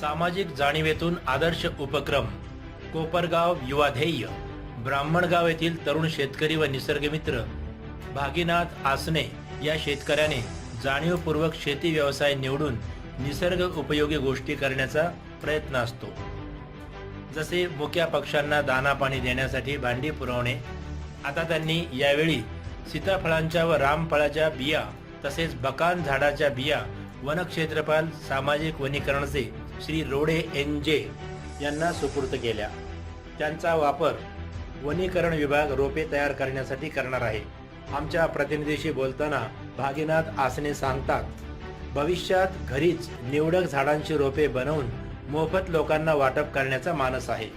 सामाजिक जाणीवेतून आदर्श उपक्रम. कोपरगाव युवा ध्येय. ब्राह्मणगाव येथील तरुण शेतकरी व निसर्गमित्र भागीनाथ आसने या शेतकऱ्याने जाणीवपूर्वक शेती व्यवसाय निवडून निसर्ग उपयोगी गोष्टी करण्याचा प्रयत्न असतो. जसे मुक्या पक्ष्यांना दाना पाणी देण्यासाठी भांडी पुरवणे. आता त्यांनी यावेळी सीताफळांच्या व रामफळाच्या बिया तसेच बकान झाडाच्या बिया वनक्षेत्रपाल सामाजिक वनीकरणचे श्री रोडे एन जे यांना सुपूर्त केल्या. त्यांचा वापर वनीकरण विभाग रोपे तयार करण्यासाठी करणार आहे. आमच्या प्रतिनिधीशी बोलताना भागीनाथ आसने सांगतात भविष्यात घरीच निवडक झाडांची रोपे बनवून मोफत लोकांना वाटप करण्याचा मानस आहे.